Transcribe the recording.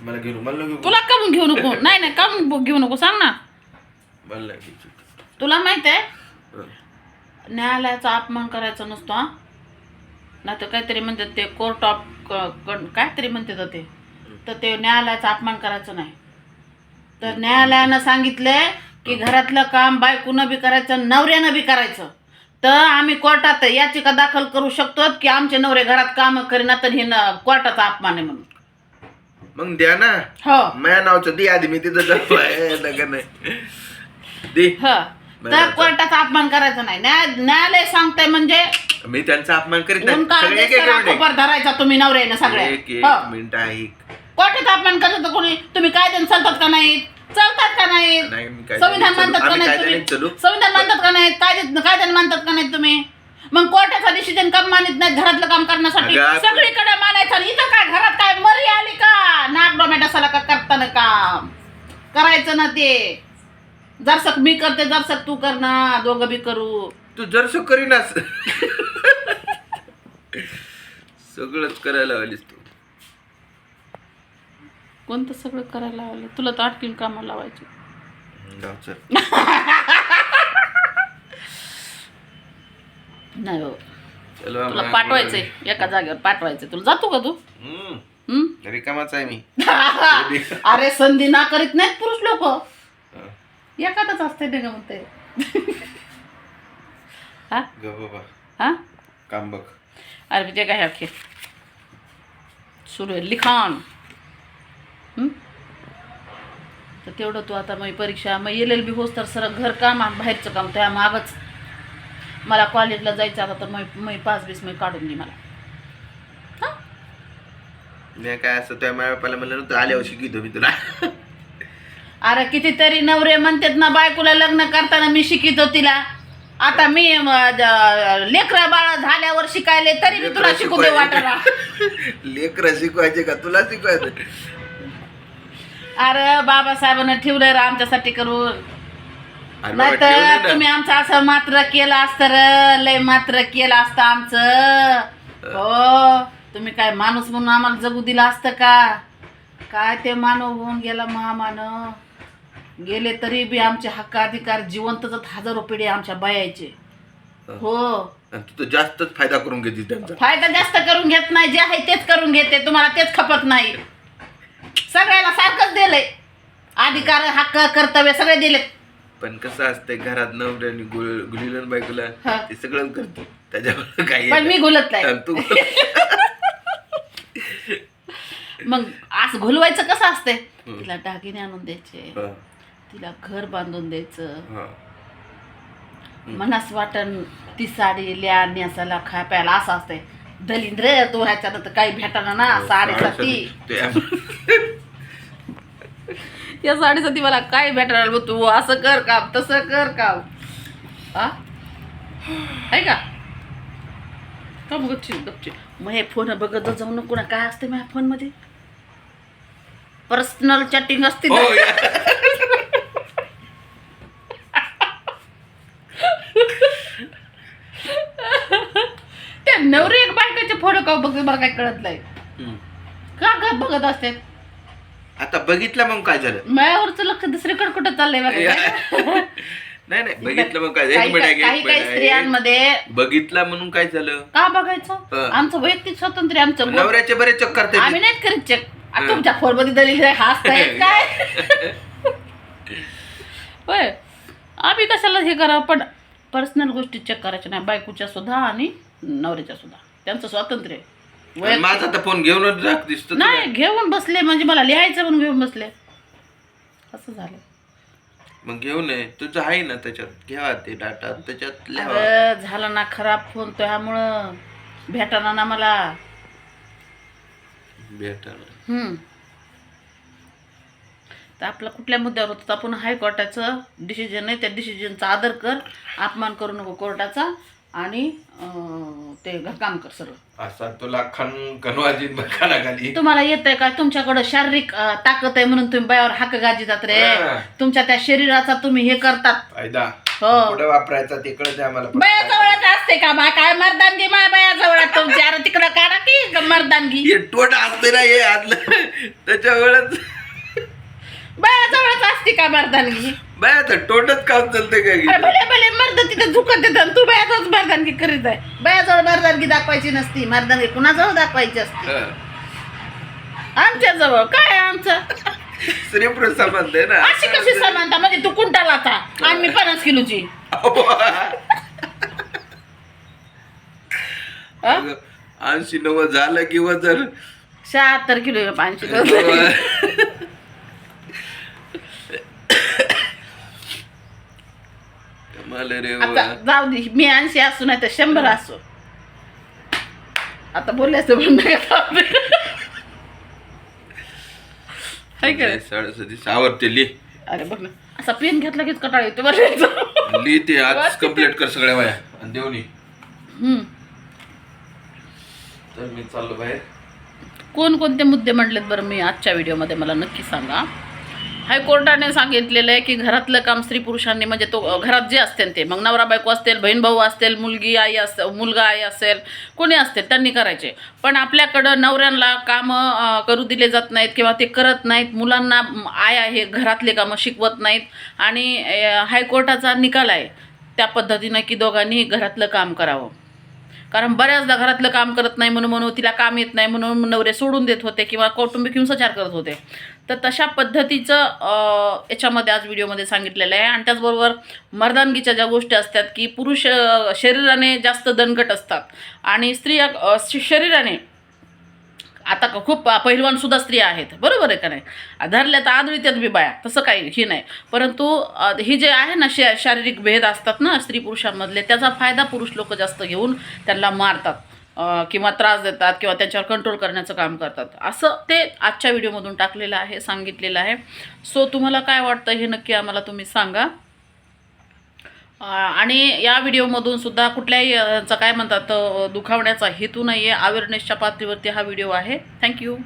मला घेऊन मला घेऊ तुला कमून घेऊ नको. नाही नाही कमून घेऊ नको. सांग ना. मला. तुला माहीत आहे. न्यायालयाचा अपमान करायचा नसतो हा. नाही तर काहीतरी म्हणतात ते कोर्ट ऑफ काहीतरी म्हणतात ते. तर ते न्यायालयाचा अपमान करायचा नाही. तर न्यायालयानं सांगितलंय की घरातलं काम बायकोनं बी करायचं नवऱ्यानं बी करायचं. तर आम्ही कोर्टात याचिका दाखल करू शकतो की आमचे नवरे घरात काम करीना तर हे न- कोर्टाचा अपमान आहे म्हणून. मग द्या ना. हो. माझ्या नावचं दे आधी मी तिथं जातो. नाही दे. ह. तर कोर्टाचा अपमान करायचा नाही. न्याय न्यायालय सांगतंय म्हणजे मी त्यांचा अपमान करीत नाही. उनका सगळे एक आदेश एक करा, मिनिट. कोपर धरायचा तुम्ही नवऱ्यानं सगळ्या. एक एक हो. मिनिट आहे. कोर्टाचा अपमान करत तर कोणी? तुम्ही कायद्याने चालतात का नाही? चालतात का नाही? नाही मी काय संविधान मानतात का आम्ही नाही कायद्याने चलू. तुम्ही संविधान मानतात का नाही? कायदे कायद्याने मानतात का नाही तुम्ही? मग कोर्टाचा डिसिजन कम मानित नाही घरातलं काम करण्यासाठी? अगं, आपण- सगळीकडे मानायचं इथं काय घरात काय? मरी आली का? नाक डोमॅटोसाला का करताना काम? करायचं ना ते. जरसक मी करते जरसक तू कर ना दोघं बी करू. तू जरसं करीनास. सगळंच करायला आलीस तू. कोणतं सगळं करायला लावलं तुला तर आटकीन कामाला लावायचं. जाऊ चल. नाही हो. तुला पाठवायचंय एका जागेवर पाठवायचंय. तुला जातो का तू? हम्म, हम्म? रिकामाच आहे मी. अरे संधी ना करीत नाहीत पुरुष लोक. हा, एखादच असते ना मग ते हा? ग बाबा. हा? काम बघ. अरे ते काय खेळ? सुरू आहे. लिखाण. हम्म? तर तेवढं तू आता मग परीक्षा मग एल एल बी होस तर सर घरकाम आणि बाहेरचं काम त्या मागच मला कॉलेजला जायचं आता तर मग पाच बीस मग काढून दे मला. हा? मी काय असं त्या म्हणलं नव्हतं आल्यावर शिकितो मी तुला. अरे कितीतरी नवरे म्हणतात ना बायकोला लग्न करताना मी शिकितो तिला. आता मी लेकरा बाळ झाल्यावर शिकायले तरी मी तुला शिकू दे वाटायला लेकर शिकवायचे का? तुला शिकवायचं. अरे बाबासाहेबांना ठेवलं रे आमच्यासाठी करून बाबा, नाही तर. तुम्ही आमचं असं मात्र केलं असतं र लय मात्र केलं असतं आमचं. हो तुम्ही काय माणूस म्हणून आम्हाला जगू दिलं असतं का? काय ते मानव होऊन गेला महामानव. गेले तरी बी आमचे हक्क अधिकार जिवंतच हजारो पिढी आमच्या बायाचे. हो. आणि तू तर जास्तच फायदा करून घेते त्यांचा. फायदा जास्त करून घेत नाही जे आहे तेच करून घेते तुम्हाला तेच खपत नाही. सगळ्याला सारखंच दिलंय. अधिकार हक्क कर्तव्य सगळे दिले पण कसं असतंय घरात नवऱ्याने गुल- गुलीलन बायकोला हा. ते सगळं करतो. त्याच्यावर काही पण मी घुलत नाही. आणि तू मग असं घुलवायचं कसं असतंय? तिला दागिने आणून द्यायचे. हा, तिला घर बांधून द्यायचं. हा. मनास वाटण ती साडी ल्या नेसाला खाय प्यायला असं असतंय. दलिंद्र तू ह्याच्यानं तर काही भेटाना ना साडीसाठी ते- या साडीसाठी मला काय भेटणार मग तू? असं कर काम तसं कर काम. हा आहे का? का बघ गपची मग हे फोन बघत जाऊ नको ना. काय असते माझ्या फोनमध्ये? पर्सनल चॅटिंग असते. त्या नवरी एक बायकाचे फोटो का बघ मला काय कळत नाही. का का बघत असते आता बघितलं मग काय झालं. मायावरचं लक्ष दुसरीकडे कुठं चाललंय बघा. नाही नाही बघितलं मग काय? एक काही मिनिट आहे, काही एक काही मिनिट. आहे. स्त्रियांमध्ये बघितला म्हणून काय झालं? का बघायचं? हं. आमचं वैयक्तिक स्वातंत्र्य आमचं नवऱ्याचे बरेच चक्कर ते आम्ही नाहीत करीत चेक हं. तुमच्या फोनमध्ये दलील आहे, हसतायत काय? होय. आम्ही कशाला हे करा पण पर्सनल गोष्टी चेक करायच्या नाही. बायकोच्या सुद्धा आणि नवऱ्याच्या सुद्धा. त्यांचं स्वातंत्र्य. आहे. आणि वैयक्तिक- माझा तर फोन घेऊनच राख दिसतो तुला. नाही घेऊन बसले म्हणजे मला लिहायचं म्हणून घेऊन बसले. असं झालं. मग घेऊ नये तुझं आहे ना त्याच्यात. घ्या ते डाटा त्याच्यात झाला ना खराब फोन त्यामुळं भेटाना ना मला. भेटा हम्म. तर आपला कुठल्या मुद्द्यावर होतं? आपण हायकोर्टाचं डिसिजन आहे त्या डिसिजनचा आदर कर. अपमान करू नको कोर्टाचा. आणि अं, ते घरकाम कर सर्व असा तुला खन कनवाजी बघायला खाली तुम्हाला येत आहे का? तुमच्याकडं शारीरिक अं, ताकद आहे म्हणून तुम्ही बायावर हाक गाजीतात रे. हा. तुमच्या त्या शरीराचा तुम्ही हे करतात. फायदा. हो. कुठे वापरायचा ते कळत आम्हाला बायाजवळच असते का बा? काय मर्दानगी माय बायाजवळ आहे तुमची अरे तिकडं काढा की मर्दानगी? हे टोट असते ना हे आतलं. त्याच्यामुळेच. बायाजवळच असते का मर्दानगी? बाय आता टोटच काम चालतंय अरे काय भले भले मर्द तिथे झुकत येतात आणि तू बायाजवळ मर्दानगी करीत आहे. बायाजवळ मर्दानगी दाखवायची नसती मर्दानगी कुणाजवळ दाखवायची असते? आमच्या जवळ काय आहे आमचं? स्त्री पुरुष संबंध आहे ना? अशी कशी समानता? म्हणजे तू कुंटालाचा आणि मी पन्नास किलोची. अ? ऐंशी नव्वद झालं किंवा जर शहात्तर किलो पाचशे किलो कमाल रे आता. जाऊ दे मी ऐंशी असू नाही तर शंभर असो आता बोलायचं बंद करा. हाय का रे? साडेसती सावरते ली अरे बघ ना असा पेन घेतला कीच कटाळ येतो बरं ली ते आज कंप्लीट कर सगळ्या वया आणि देवनी हम्म. तर मी चाललो बाहेर कोणकोणते मुद्दे म्हटलेत बरं मी आजच्या व्हिडिओमध्ये मला नक्की सांगा हायकोर्टाने सांगितलेलं आहे की घरातलं काम स्त्री पुरुषांनी म्हणजे तो घरात जे असतील ते मग नवरा बायको असतील बहीण भाऊ असतील मुलगी आई अस मुलगा आई असेल कोणी असतील त्यांनी करायचे. पण आपल्याकडं नवऱ्यांना कामं करू दिले जात नाहीत किंवा ते करत नाहीत मुलांना आय आहे घरातले कामं शिकवत नाहीत आणि हायकोर्टाचा निकाल आहे त्या पद्धतीनं की दोघांनी घरातलं काम करावं. कारण बऱ्याचदा घरातलं काम करत नाही म्हणून म्हणून तिला काम येत नाही म्हणून नवरे सोडून देत होते किंवा कौटुंबिक हिंसाचार करत होते. तर तशा पद्धतीचं याच्यामध्ये आज व्हिडिओमध्ये सांगितलेलं आहे. आणि त्याचबरोबर मर्दानगीच्या ज्या गोष्टी असतात की पुरुष शरीराने जास्त दणकट असतात. आणि स्त्रिया श- शरीराने आता खूप पहिलवानसुद्धा स्त्रिया आहेत. बरोबर आहे का नाही? धरल्या तर आदळीत्यात बी बाया तसं काही हे नाही. परंतु ही जे आहे ना शा शारीरिक भेद असतात ना स्त्री पुरुषांमधले त्याचा फायदा पुरुष लोक जास्त घेऊन त्यांना मारतात. किंवा त्रास देतात किंवा त्यांच्यावर कंट्रोल करण्याचं काम करतात. असं ते आजच्या व्हिडिओमधून टाकलेलं आहे सांगितलेलं आहे. सो तुम्हाला काय वाटतं हे नक्की आम्हाला तुम्ही सांगा. आणि या व्हिडिओमधून सुद्धा कुठल्याही अ, काय म्हणतात दुखावण्याचा हेतू नाही आहे अवेअरनेसच्या पातळीवरती हा व्हिडिओ आहे. थँक्यू